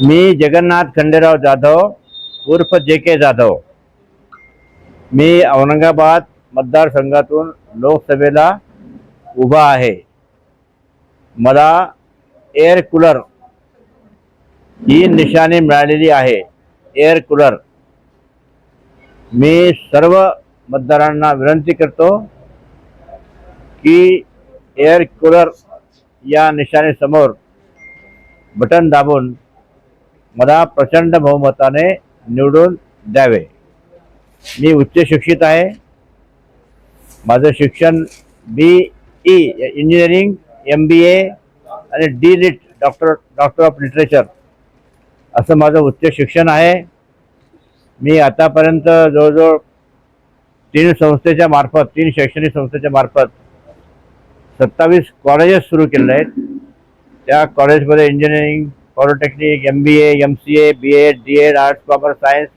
मी जगन्नाथ खंडेराव जाधव उर्फ जे के जाधव. मी औरंगाबाद मतदारसंघातून लोकसभेला उभा आहे. मला एअर कूलर ही निशाणी मिळालेली आहे. एअर कूलर मी सर्व मतदारांना विनंती करतो की एअर कूलर या निशाणीसमोर बटन दाबून मला प्रचंड बहुमताने निवडून द्यावे. मी उच्च शिक्षित आहे. माझं शिक्षण B E engineering M B A आणि D Litt doctor doctor of literature असं माझं उच्च शिक्षण आहे. मी आतापर्यंत जवळजवळ तीन संस्थेच्या मार्फत तीन शैक्षणिक संस्थेच्या मार्फत सत्तावीस कॉलेजेस सुरू केले आहेत. त्या कॉलेजमध्ये engineering polytechnic M B A M C A B Ed D Ed arts commerce science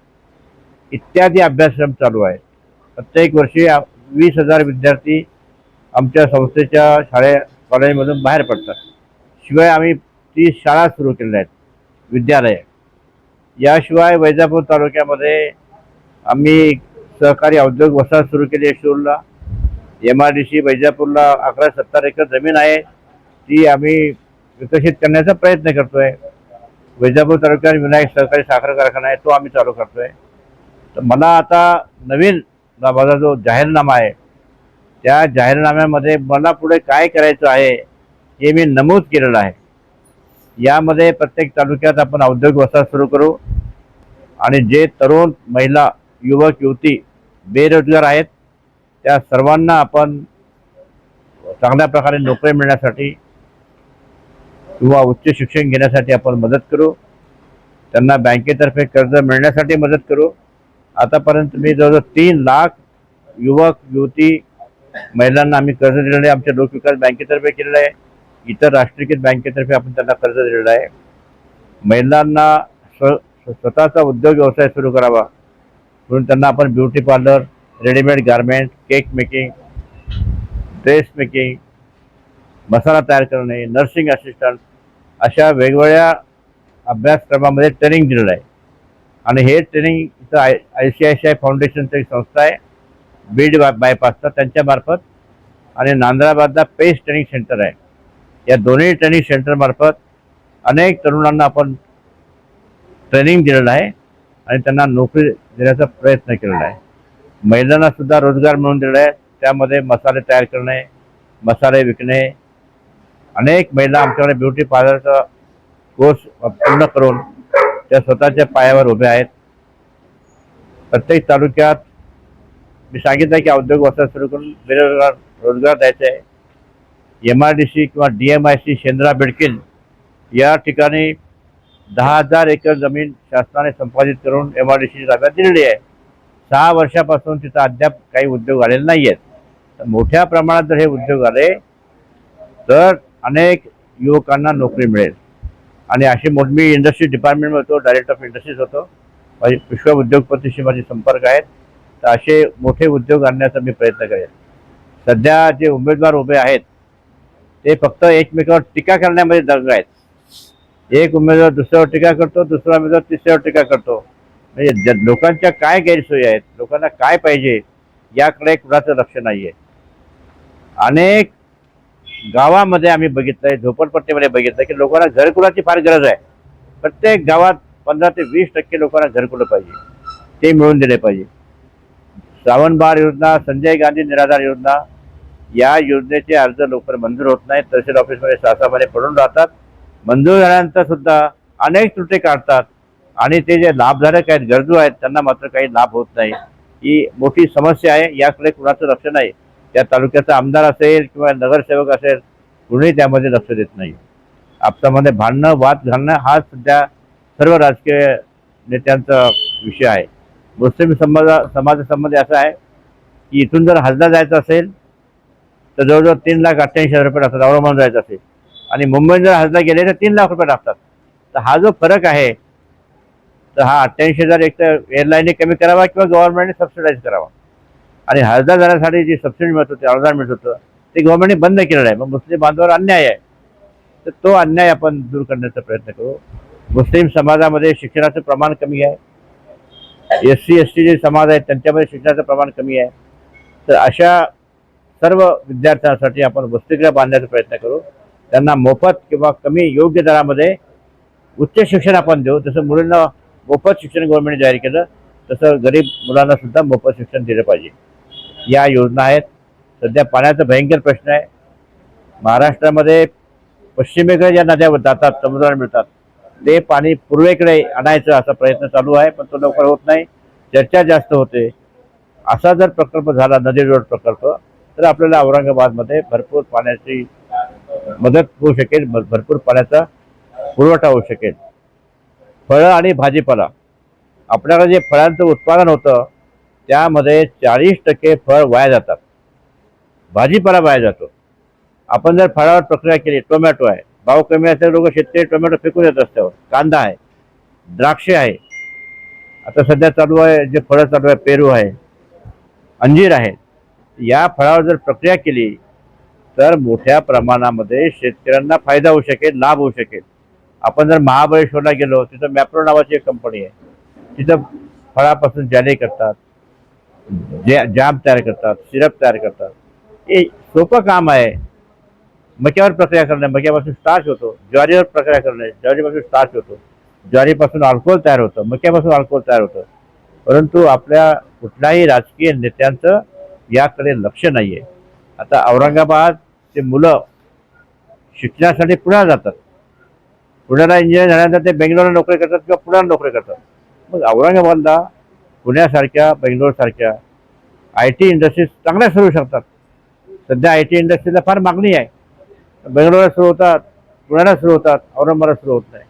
इत्यादी अभ्यासक्रम चालू आहेत. प्रत्येक वर्षी वीस हजार विद्यार्थी आमच्या संस्थेच्या शाळे कॉलेजमधून बाहेर पडतात. शिवाय आम्ही तीस शाळा सुरू केलेल्या आहेत विद्यालय. याशिवाय वैजापूर तालुक्यामध्ये आम्ही सहकारी औद्योगिक वसाहत सुरू केली आहे शूरला एम आर डी सी वैजापूरला अकरा सत्तर एकर जमीन आहे. ती आम्ही विकसित करण्याचा प्रयत्न करतो आहे वैजापूर तालुक्यात विनायक सहकारी साखर कारखाना आहे तो आम्ही चालू करतोय. तर मला आता नवीन माझा जो जाहीरनामा आहे त्या जाहीरनाम्यामध्ये मला पुढे काय करायचं आहे हे मी नमूद केलेलं आहे. यामध्ये प्रत्येक तालुक्यात आपण औद्योगिक वसाहत सुरू करू आणि जे तरुण महिला युवक युवती बेरोजगार आहेत त्या सर्वांना आपण चांगल्या प्रकारे नोकरी मिळण्यासाठी किंवा उच्च शिक्षण घेण्यासाठी आपण मदत करू. त्यांना बँकेतर्फे कर्ज मिळण्यासाठी मदत करू. आतापर्यंत मी जवळजवळ तीन लाख युवक युवती महिलांना आम्ही कर्ज दिलेलं आहे. आमच्या लोकविकास बँकेतर्फे केलेलं आहे. इतर राष्ट्रीयकृत बँकेतर्फे आपण त्यांना कर्ज दिलेलं आहे. महिलांना स्व स्वतःचा उद्योग व्यवसाय सुरू करावा. म्हणून त्यांना आपण beauty parlour readymade garment cake making dress making मसाला तयार करणे नर्सिंग असिस्टंट अशा वेगवेगळ्या अभ्यासक्रमामध्ये ट्रेनिंग दिलेलं आहे. आणि हे ट्रेनिंग इथं I I C I C I फाउंडेशनचं एक संस्था आहे. बीड बाय बायपासचा त्यांच्यामार्फत आणि नांद्राबादला पेस ट्रेनिंग सेंटर आहे. या दोन्ही ट्रेनिंग सेंटरमार्फत अनेक तरुणांना आपण ट्रेनिंग दिलेलं आहे. आणि त्यांना नोकरी देण्याचा प्रयत्न केलेला आहे. महिलांनासुद्धा रोजगार मिळवून दिलेला आहे. त्यामध्ये मसाले तयार करणे मसाले विकणे अनेक महिला आमच्याकडे ब्युटी पार्लरचा कोर्स पूर्ण करून त्या स्वतःच्या पायावर उभ्या आहेत. प्रत्येक तालुक्यात मी सांगितलं की औद्योगिक वसाहत सुरू करून बेरोजगार रोजगार द्यायचा आहे. एम आर डी सी किंवा D M I C Shendra Bidkin या ठिकाणी दहा हजार एकर जमीन शासनाने संपादित करून एम आर डी सी ताब्यात दिलेली आहे. सहा वर्षापासून तिथं अद्याप काही उद्योग आलेले नाही आहेत तर मोठ्या प्रमाणात जर हे उद्योग आले तर अनेक युवकांना नोकरी मिळेल. आणि अशी मोठ मी इंडस्ट्री डिपार्टमेंट होतो डायरेक्टर ऑफ इंडस्ट्रीज होतो माझे विश्व उद्योगपतीशी माझे संपर्क आहेत. तर असे मोठे उद्योग आणण्याचा मी प्रयत्न करेन. सध्या जे उमेदवार उभे आहेत ते फक्त एकमेकावर टीका करण्यामध्ये दंग आहेत. एक उमेदवार दुसऱ्यावर टीका करतो दुसरा उमेदवार तिसऱ्यावर टीका करतो. म्हणजे ज- लोकांच्या काय गैरसोयी आहेत लोकांना काय पाहिजे याकडे कुणाचं लक्ष नाही आहे अनेक गावामध्ये आम्ही बघितलंय झोपडपट्टीमध्ये बघितलं की लोकांना घरकुलाची फार गरज आहे. प्रत्येक गावात पंधरा ते वीस टक्के लोकांना घरकुलं पाहिजे. ते मिळून दिले पाहिजे. श्रावणबाळ योजना संजय गांधी निराधार योजना या योजनेचे अर्ज लवकर मंजूर होत नाहीत. तहसील ऑफिसमध्ये सासामध्ये पडून राहतात. मंजूर झाल्यानंतर सुद्धा अनेक त्रुटी काढतात. आणि ते जे लाभधारक आहेत गरजू आहेत त्यांना मात्र काही लाभ होत नाही. ही मोठी समस्या आहे. याकडे कुणाचं लक्ष नाही. त्या तालुक्याचा आमदार असेल किंवा नगरसेवक असेल कुणीही त्यामध्ये लक्ष देत नाही. आपसामध्ये भांडणं वाद घालणं हा सध्या सर्व राजकीय नेत्यांचा विषय आहे. मुस्लिम समाजा समाजासंबंधी असं आहे की इथून जर हजला जायचं असेल तर जवळजवळ तीन लाख अठ्ठ्याऐंशी हजार रुपये लागतात औरंगाबाद जायचं असेल. आणि मुंबईत जर हजला गेले तर तीन लाख रुपये लागतात. तर हा जो फरक आहे तर हा अठ्ठ्याऐंशी हजार एक तर एअरलाईनने कमी करावा किंवा गव्हर्नमेंटने सबसिडाईज करावा. आणि हजला जाण्यासाठी जी सबसिडी मिळत होती अनुदान मिळत होतं ते गव्हर्नमेंटने बंद केलेलं आहे. मग मुस्लिम बांधवावर अन्याय आहे. तर तो अन्याय आपण दूर करण्याचा प्रयत्न करू. मुस्लिम समाजामध्ये शिक्षणाचं प्रमाण कमी आहे. एस सी एस टी जे समाज आहेत त्यांच्यामध्ये शिक्षणाचं प्रमाण कमी आहे. तर अशा सर्व विद्यार्थ्यांसाठी आपण वसतिगृह बांधण्याचा प्रयत्न करू. त्यांना मोफत किंवा कमी योग्य दरामध्ये उच्च शिक्षण आपण देऊ. जसं मुलींना मोफत शिक्षण गव्हर्नमेंट जाहीर केलं तसं गरीब मुलांना सुद्धा मोफत शिक्षण दिलं पाहिजे. या योजना आहेत. सध्या पाण्याचा भयंकर प्रश्न आहे. महाराष्ट्रामध्ये पश्चिमेकडे ज्या नद्या जातात समुद्राला मिळतात ते पाणी पूर्वेकडे आणायचं असा प्रयत्न चालू आहे पण तो लवकर होत नाही. चर्चा जास्त होते. असा जर प्रकल्प झाला नदी रोड प्रकल्प तर आपल्याला औरंगाबादमध्ये भरपूर पाण्याची मदत होऊ शकेल भरपूर पाण्याचा पुरवठा होऊ शकेल. फळं आणि भाजीपाला. आपल्याकडे जे फळांचं उत्पादन होतं त्यामध्ये चाळीस टक्के फळ वाया जातात. भाजीपाला वाया जातो. आपण जर फळावर प्रक्रिया केली टोमॅटो आहे. भाव कमी असल्यावर लोक शेतकरी टोमॅटो फेकून येत रस्त्यावर कांदा आहे द्राक्षे आहे. आता सध्या चालू आहे जे फळं चालू आहे पेरू आहे अंजीर आहे. या फळावर जर प्रक्रिया केली तर मोठ्या प्रमाणामध्ये शेतकऱ्यांना फायदा होऊ शकेल लाभ होऊ शकेल. आपण जर महाबळेश्वरला गेलो तिथं मॅप्रो नावाची एक कंपनी आहे. तिथं फळापासून जाले करतात. जे जाम तयार करतात सिरप तयार करतात. हे सोपं काम आहे. मक्यावर प्रक्रिया करणे मक्यापासून स्टार्च होतो. ज्वारीवर प्रक्रिया करणे ज्वारीपासून स्टार्च होतो. ज्वारीपासून अल्कोहोल तयार होतं मक्यापासून अल्कोहोल तयार होतं. परंतु आपल्या कुठल्याही राजकीय नेत्यांचं याकडे लक्ष नाही आहे आता औरंगाबाद ते मुलं शिक्षणासाठी पुण्याला जातात. पुण्याला इंजिनियर झाल्यानंतर ते बेंगलोरला नोकरी करतात किंवा पुण्याला नोकरी करतात. मग औरंगाबादला पुण्यासारख्या बेंगलोरसारख्या आय टी इंडस्ट्रीज चांगल्या सुरू शकतात. सध्या आय टी इंडस्ट्रीला फार मागणी आहे. बेंगलोरला सुरू होतात पुण्याला सुरू होतात औरंगाबादला सुरू होत नाही.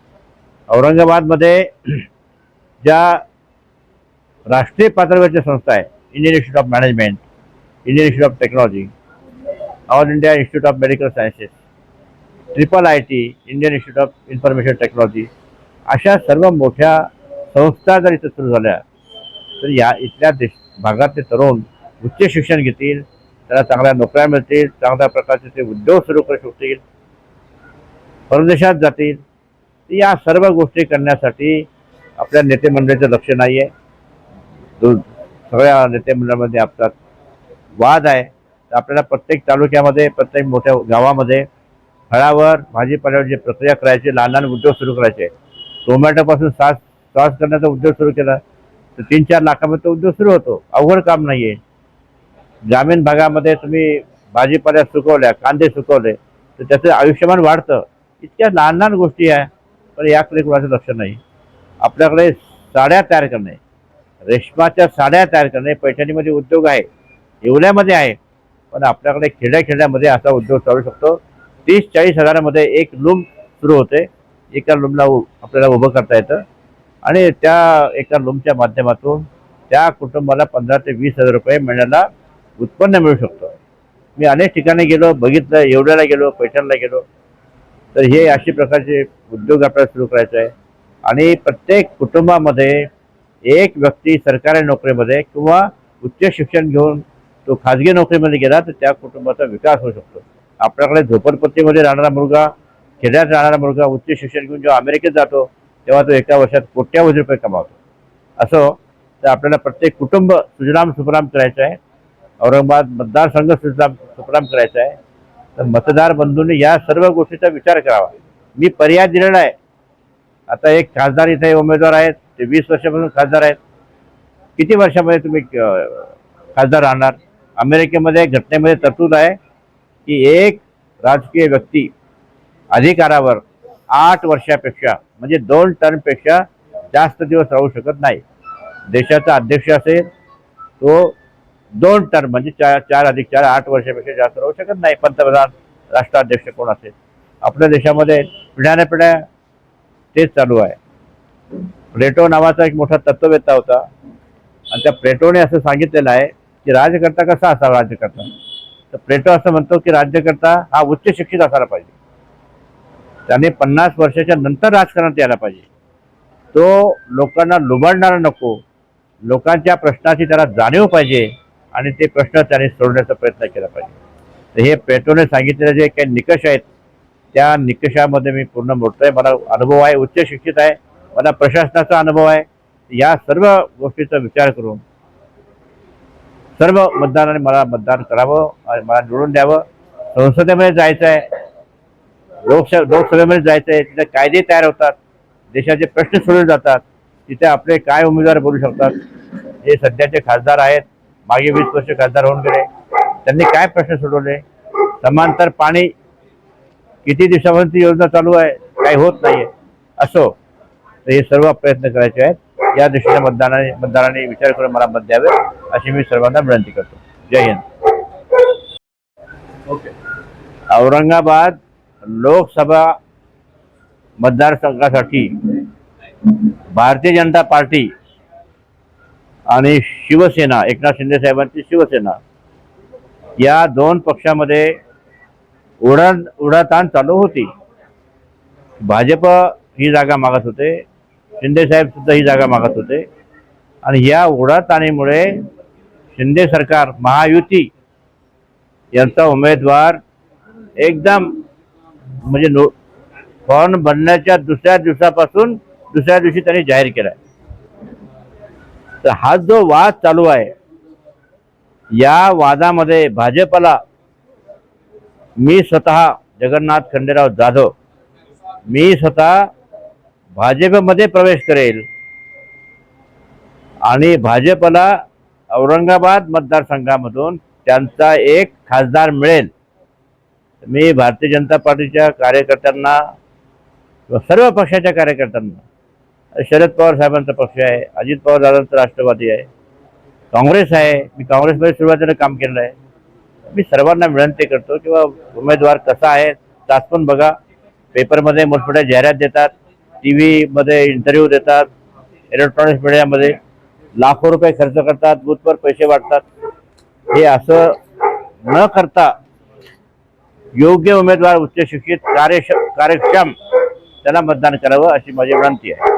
औरंगाबादमध्ये ज्या राष्ट्रीय पातळीवरच्या संस्था आहे Indian institute of management Indian institute of technology all India institute of medical sciences triple I T Indian institute of information technology अशा सर्व मोठ्या संस्था जर इथं सुरू झाल्या तर या इथल्या देश भागातले तरुण उच्च शिक्षण घेतील त्याला चांगल्या नोकऱ्या मिळतील चांगल्या प्रकारचे ते उद्योग सुरू करू शकतील परदेशात जातील. या सर्व गोष्टी करण्यासाठी आपल्या नेतेमंडळाचं लक्ष नाही आहे. सगळ्या नेतेमंडळामध्ये आपला वाद आहे. तर आपल्याला प्रत्येक तालुक्यामध्ये प्रत्येक मोठ्या गावामध्ये फळावर भाजीपाल्यावर जे प्रक्रिया करायची लहान लहान उद्योग सुरू करायचे. टोमॅटोपासून सास सॉस करण्याचा उद्योग सुरू केला. तर तीन चार लाखामध्ये तो उद्योग सुरू होतो. अवघड काम नाही आहे ग्रामीण भागामध्ये तुम्ही भाजीपाल्या सुकवल्या कांदे सुकवले तर त्याचं आयुष्यमान वाढतं. इतक्या लहान लहान गोष्टी आहे पण याकडे कोणाचं लक्ष नाही. आपल्याकडे साड्या तयार करणे रेशमाच्या साड्या तयार करणे पैठणीमध्ये उद्योग आहे येवल्यामध्ये आहे पण आपल्याकडे खेड्या खेड्यामध्ये असा उद्योग चालू शकतो. तीस चाळीस हजारामध्ये एक लूम सुरू होते. एका लूमला उ- आपल्याला उभं करता येतं. आणि त्या एका लोनच्या माध्यमातून त्या कुटुंबाला पंधरा ते वीस हजार रुपये महिन्याला उत्पन्न मिळू शकतं. मी अनेक ठिकाणी गेलो बघितलं एवढ्याला गेलो पैठणला गेलो. तर हे अशी प्रकारचे उद्योग आपल्याला सुरू करायचे आहे. आणि प्रत्येक कुटुंबामध्ये एक व्यक्ती सरकारी नोकरीमध्ये किंवा उच्च शिक्षण घेऊन तो खाजगी नोकरीमध्ये गेला तर त्या कुटुंबाचा विकास होऊ शकतो. आपल्याकडे झोपडपट्टीमध्ये राहणारा मुलगा खेड्यात राहणारा मुलगा उच्च शिक्षण घेऊन जेव्हा अमेरिकेत जातो तेव्हा तो एका वर्षात कोट्यावधी रुपये कमावतो. असो तर आपल्याला प्रत्येक कुटुंब सुजलाम सुफलाम करायचं आहे. औरंगाबाद मतदारसंघ सुजलाम सुफलाम करायचा आहे. तर मतदार बंधूंनी या सर्व गोष्टीचा विचार करावा. मी पर्याय दिलेला आहे. आता एक खासदार इथे उमेदवार आहेत. ते वीस वर्षापासून खासदार आहेत. किती वर्षामध्ये तुम्ही खासदार राहणार? अमेरिकेमध्ये घटनेमध्ये तरतूद आहे की एक राजकीय व्यक्ती अधिकारावर आठ वर्षापेक्षा म्हणजे दोन टर्मपेक्षा जास्त दिवस राहू शकत नाही. देशाचा अध्यक्ष असेल तो दोन टर्म म्हणजे चार चार अधिक चार आठ वर्षापेक्षा जास्त राहू शकत नाही. पंतप्रधान राष्ट्राध्यक्ष कोण असेल? आपल्या देशामध्ये पिढ्याने पिढ्या तेच चालू आहे. प्लेटो नावाचा एक मोठा तत्ववेत्ता होता. आणि त्या प्लेटोने असं सांगितलेलं आहे की राज्यकर्ता कसा असावा राज्यकर्ता? तर प्लेटो असं म्हणतो की राज्यकर्ता हा उच्च शिक्षित असायला पाहिजे. त्याने पन्नास वर्षाच्या नंतर राजकारणात यायला पाहिजे. तो लोकांना लुबाडणारा नको. लोकांच्या प्रश्नाची त्याला जाणीव पाहिजे आणि ते प्रश्न त्याने सोडण्याचा प्रयत्न केला पाहिजे. तर हे पेट्रोने सांगितलेले जे काही निकष आहेत त्या निकषामध्ये मी पूर्ण मोडतोय. मला अनुभव आहे उच्च शिक्षित आहे. मला प्रशासनाचा अनुभव आहे. या सर्व गोष्टीचा विचार करून सर्व मतदारांनी मला मतदान करावं आणि मला निवडून द्यावं. संसदेमध्ये जायचं आहे लोकसभा लोकसभेमध्ये जायचं आहे तिथे कायदे तयार होतात देशाचे प्रश्न सोडवले जातात तिथे आपले काय उमेदवार बोलू शकतात? जे सध्याचे खासदार आहेत मागे वीस वर्ष खासदार होऊन गेले. त्यांनी काय प्रश्न सोडवले? समांतर पाणी किती दिवसापासून ती योजना चालू आहे? काही होत नाहीये. असो तर हे सर्व प्रयत्न करायचे आहेत. या दृष्टीने मतदारांनी मतदारांनी विचार करून मला मत द्यावे अशी मी सर्वांना विनंती करतो. जय हिंद. ओके. औरंगाबाद लोकसभा मतदारसंघासाठी भारतीय जनता पार्टी आणि शिवसेना एकनाथ शिंदे साहेबांची शिवसेना या दोन पक्षामध्ये उडान उडाताण चालू होती. भाजप ही जागा मागत होते. शिंदेसाहेब सुद्धा ही जागा मागत होते. आणि या उडाताणीमुळे शिंदे सरकार महायुती यांचा उमेदवार एकदम म्हणजे नो फॉर्म भरण्याच्या दुसऱ्या दिवसापासून दुसऱ्या दिवशी त्यांनी जाहीर केलाय. तर हा जो वाद चालू आहे या वादामध्ये भाजपला मी स्वतः जगन्नाथ खंडेराव जाधव मी स्वतः भाजपमध्ये प्रवेश करेल आणि भाजपला औरंगाबाद मतदारसंघामधून त्यांचा एक खासदार मिळेल. मी भारतीय जनता पार्टीच्या कार्यकर्त्यांना सर्व पक्षाच्या कार्यकर्त्यांना शरद पवार साहेबांचा पक्ष आहे अजित पवार दादांचा राष्ट्रवादी आहे काँग्रेस आहे मी काँग्रेसमध्ये सुरुवातीला काम केलं आहे. मी सर्वांना विनंती करतो किंवा उमेदवार कसा आहे चाचपून बघा. पेपरमध्ये मोठमोठ्या जाहिरात देतात टी व्हीमध्ये इंटरव्ह्यू देतात इलेक्ट्रॉनिक्स मीडियामध्ये लाखो रुपये खर्च करतात बूथवर पैसे वाटतात. हे असं न करता योग्य उमेदवार उच्च शिक्षित कार्यक्षम त्याला मतदान करावं अशी माझी विनंती आहे.